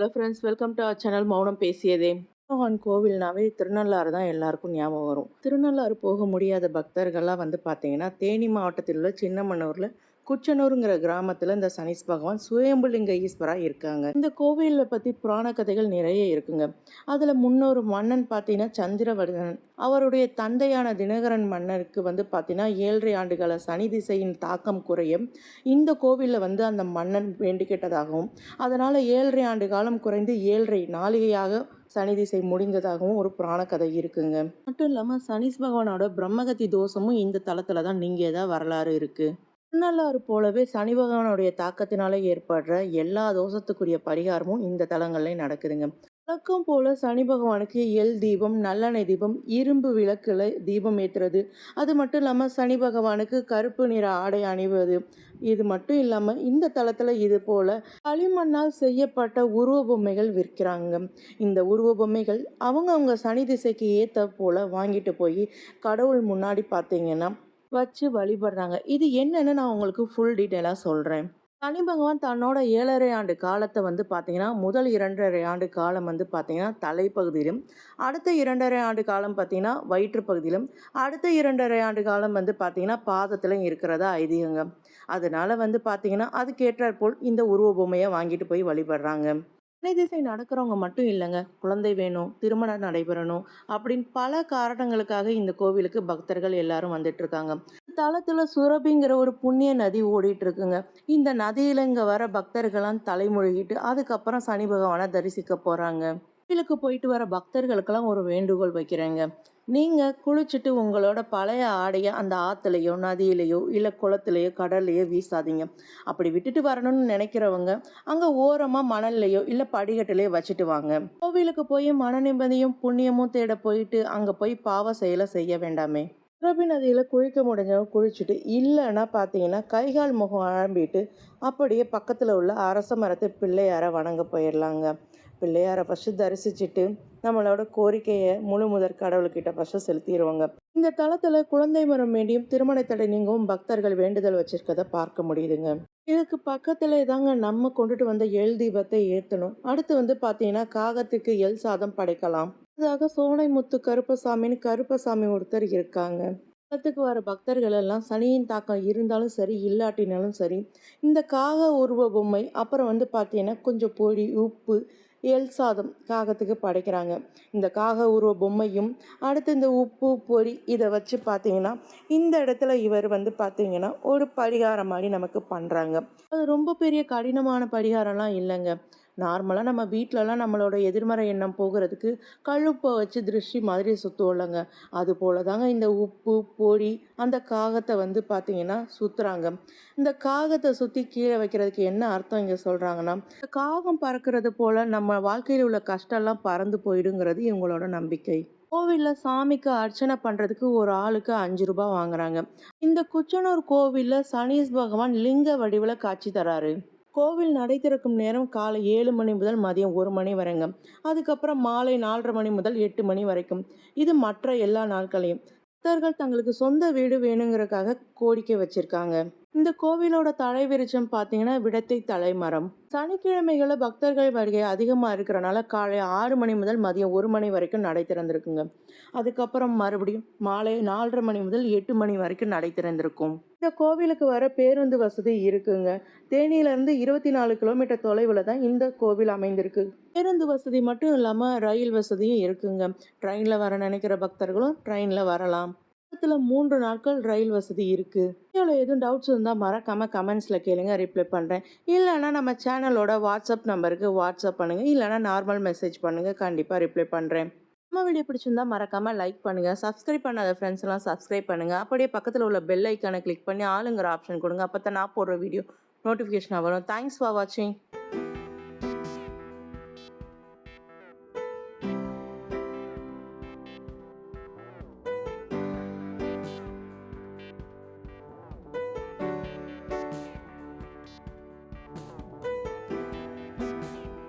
Hello friends welcome to our channel Mounam Pesiyadhe மோகன் கோவில்னாவே திருநள்ளாறு தான் எல்லாருக்கும் ஞாபகம் வரும். திருநள்ளாறு போக முடியாத பக்தர்கள்லாம் வந்து பார்த்தீங்கன்னா தேனி மாவட்டத்தில் உள்ள சின்னமனூரில் குச்சனூருங்கிற கிராமத்தில் இந்த சனீஸ் பகவான் சுயம்புலிங்க ஈஸ்வராக இருக்காங்க. இந்த கோவிலில் பற்றி புராண கதைகள் நிறைய இருக்குங்க. அதில் முன்னொரு மன்னன் பார்த்தீங்கன்னா சந்திரவர்தனன். அவருடைய தந்தையான தினகரன் மன்னருக்கு வந்து பார்த்தீங்கன்னா ஏழரை ஆண்டுகால சனி திசையின் தாக்கம் குறைய இந்த கோவிலில் வந்து அந்த மன்னன் வேண்டிக்கிட்டதாகவும் அதனால் ஏழரை ஆண்டு காலம் குறைந்து ஏழரை நாளிகையாக சனி திசை முடிந்ததாகவும் ஒரு புராண கதை இருக்குங்க. மட்டும் இல்லாமல் சனீஸ் பகவானோட பிரம்மகத்தி தோஷமும் இந்த தளத்தில் தான் நீங்கியதா வரலாறு இருக்குது திருநள்ளாறு போலவே சனி பகவானுடைய தாக்கத்தினால ஏற்படுற எல்லா தோஷத்துக்குரிய பரிகாரமும் இந்த தலங்கள்ல நடக்குதுங்க. வழக்கம் போல சனி பகவானுக்கு எல் தீபம் நல்லெண்ணெய் தீபம் இரும்பு விளக்குல தீபம் ஏற்றுறது அது மட்டும் இல்லாமல் சனி பகவானுக்கு கருப்பு நிற ஆடை அணிவது. இது மட்டும் இல்லாமல் இந்த தளத்தில் இது போல களிமண்ணால் செய்யப்பட்ட உருவ பொம்மைகள் விற்கிறாங்க இந்த உருவ பொம்மைகள் அவங்கவுங்க சனி திசைக்கு ஏற்ற போல வாங்கிட்டு போய் கடவுள் முன்னாடி பார்த்தீங்கன்னா வச்சு வழிபடுறாங்க. இது என்னன்னு நான் உங்களுக்கு ஃபுல் டீட்டெயிலாக சொல்கிறேன் சனி பகவான் தன்னோட ஏழரை ஆண்டு காலத்தை வந்து பார்த்தீங்கன்னா முதல் இரண்டரை ஆண்டு காலம் வந்து பார்த்தீங்கன்னா தலைப்பகுதியிலும் அடுத்த இரண்டரை ஆண்டு காலம் பார்த்தீங்கன்னா வயிற்று பகுதியிலும் அடுத்த இரண்டரை ஆண்டு காலம் வந்து பார்த்தீங்கன்னா பாதத்திலும் இருக்கிறதா ஐதீகங்க. அதனால வந்து பார்த்தீங்கன்னா அதுக்கேற்றாற்போல் இந்த உருவ பொம்மையை வாங்கிட்டு போய் வழிபடுறாங்க. திசை நடக்கிறவங்க மட்டும் இல்லைங்க. குழந்தை வேணும் திருமணம் நடைபெறணும் அப்படின்னு பல காரணங்களுக்காக இந்த கோவிலுக்கு பக்தர்கள் எல்லாரும் வந்துட்டு இருக்காங்க தளத்துல சுரபிங்கிற ஒரு புண்ணிய நதி ஓடிட்டு இருக்குங்க இந்த நதியில இங்க வர பக்தர்கள்லாம் தலைமொழிகிட்டு அதுக்கப்புறம் சனி பகவானை தரிசிக்க போறாங்க. கோவிலுக்கு போயிட்டு வர பக்தர்களுக்கெல்லாம் ஒரு வேண்டுகோள் வைக்கிறேங்க. நீங்கள் குளிச்சுட்டு உங்களோட பழைய ஆடையை அந்த ஆற்றுலையோ நதியிலையோ இல்லை குளத்துலையோ கடல்லையோ வீசாதீங்க. அப்படி விட்டுட்டு வரணும்னு நினைக்கிறவங்க அங்கே ஓரமாக மணல்லையோ இல்லை படிக்கட்டுலையோ வச்சுட்டு வாங்க. கோவிலுக்கு போய் மன நிம்மதியும் புண்ணியமும் தேட போயிட்டு அங்கே போய் பாவ செயலை செய்ய வேண்டாமே. சுரபி நதியில் குளிக்க முடிஞ்சவங்க குளிச்சுட்டு இல்லைன்னா பார்த்தீங்கன்னா கைகால் முகம் அழம்பிட்டு அப்படியே பக்கத்தில் உள்ள அரச மரத்து பிள்ளையாரை வணங்க போயிடலாங்க பிள்ளையாரை ஃபஸ்ட்டு தரிசிச்சுட்டு நம்மளோட கோரிக்கையை முழு முதற் கடவுள்கிட்ட ஃபஸ்ட்டு செலுத்திடுவாங்க. இந்த தளத்தில் குழந்தை மரம் வேண்டியும் திருமண தடை நீங்கவும் பக்தர்கள் வேண்டுதல் வச்சிருக்கதை பார்க்க முடியுதுங்க. இதுக்கு பக்கத்திலே தாங்க நம்ம கொண்டுட்டு வந்த எல் தீபத்தை ஏற்றணும் அடுத்து வந்து பார்த்தீங்கன்னா காகத்துக்கு எல் சாதம் படைக்கலாம். அதாக சோனைமுத்து கருப்பசாமின்னு கருப்பசாமி ஒருத்தர் இருக்காங்க. தலத்துக்கு வர பக்தர்கள் எல்லாம் சனியின் தாக்கம் இருந்தாலும் சரி இல்லாட்டினாலும் சரி இந்த காக உருவ பொம்மை அப்புறம் வந்து பார்த்தீங்கன்னா கொஞ்சம் பொடி உப்பு எல் சாதம் காகத்துக்கு படைக்கிறாங்க. இந்த காக உருவ பொம்மையும் அடுத்து இந்த உப்பு பொரி இதை வச்சு பார்த்தீங்கன்னா இந்த இடத்துல இவர் வந்து பார்த்தீங்கன்னா ஒரு பரிகாரம் மாதிரி நமக்கு பண்ணுறாங்க அது ரொம்ப பெரிய கடினமான பரிகாரம்லாம் இல்லைங்க. நார்மலாக நம்ம வீட்டிலலாம் நம்மளோட எதிர்மறை எண்ணம் போகிறதுக்கு கழுப்பை வச்சு திருஷ்டி மாதிரி சுற்றுவோம்லங்க அது போல தாங்க இந்த உப்பு பொடி அந்த காகத்தை வந்து பார்த்தீங்கன்னா சுற்றுறாங்க இந்த காகத்தை சுற்றி கீழே வைக்கிறதுக்கு என்ன அர்த்தம் இங்கே சொல்கிறாங்கன்னா இந்த காகம் பறக்கிறது போல் நம்ம வாழ்க்கையில் உள்ள கஷ்டம்லாம் பறந்து போயிடுங்கிறது இவங்களோட நம்பிக்கை. கோவிலில் சாமிக்கு அர்ச்சனை பண்ணுறதுக்கு ஒரு ஆளுக்கு அஞ்சு ரூபாய் வாங்குறாங்க. இந்த குச்சனூர் கோவிலில் சனீஸ் பகவான் லிங்க வடிவில் காட்சி தராரு. கோவில் நடை திறக்கும் நேரம் காலை ஏழு மணி முதல் மதியம் ஒரு மணி வரைங்க. அதுக்கப்புறம் மாலை நாலரை மணி முதல் எட்டு மணி வரைக்கும். இது மற்ற எல்லா நாட்களையும். பக்தர்கள் தங்களுக்கு சொந்த வீடு வேணுங்கிறதுக்காக கோரிக்கை வச்சிருக்காங்க. இந்த கோவிலோட தலை விருச்சம் பார்த்தீங்கன்னா விடத்தை தலைமரம். சனிக்கிழமைகளில் பக்தர்கள் வருகை அதிகமாக இருக்கிறனால காலை ஆறு மணி முதல் மதியம் ஒரு மணி வரைக்கும் நடை திறந்திருக்குங்க. அதுக்கப்புறம் மறுபடியும் மாலை நாலரை மணி முதல் எட்டு மணி வரைக்கும் நடை திறந்திருக்கும். இந்த கோவிலுக்கு வர பேருந்து வசதி இருக்குங்க. தேனியிலேருந்து இருபத்தி நாலு கிலோமீட்டர் தொலைவில் தான் இந்த கோவில் அமைந்திருக்கு. பேருந்து வசதி மட்டும் இல்லாமல் ரயில் வசதியும் இருக்குங்க. ட்ரெயினில் வர நினைக்கிற பக்தர்களும் ட்ரெயினில் வரலாம். வாரத்தில் மூன்று நாட்கள் ரயில் வசதி இருக்குது வீடியோவில் எதுவும் டவுட்ஸ் இருந்தால் மறக்காமல் கமெண்ட்ஸில் கேளுங்க ரிப்ளை பண்ணுறேன் இல்லைனா நம்ம சேனலோட வாட்ஸ்அப் நம்பருக்கு வாட்ஸ்அப் பண்ணுங்கள் இல்லைனா நார்மல் மெசேஜ் பண்ணுங்கள் கண்டிப்பாக ரிப்ளை பண்ணுறேன் நம்ம வீடியோ பிடிச்சிருந்தா மறக்காமல் லைக் பண்ணுங்க. சப்ஸ்கிரைப் பண்ணாத ஃப்ரெண்ட்ஸ் எல்லாம் சப்ஸ்கிரைப் பண்ணுங்கள் அப்படியே பக்கத்தில் உள்ள பெல் ஐக்கானை கிளிக் பண்ணி ஆளுங்கிற ஆப்ஷன் கொடுங்க. அப்போ தான் நான் போடுற வீடியோ நோட்டிஃபிகேஷன் வரும். தேங்க்ஸ் ஃபார் வாட்சிங்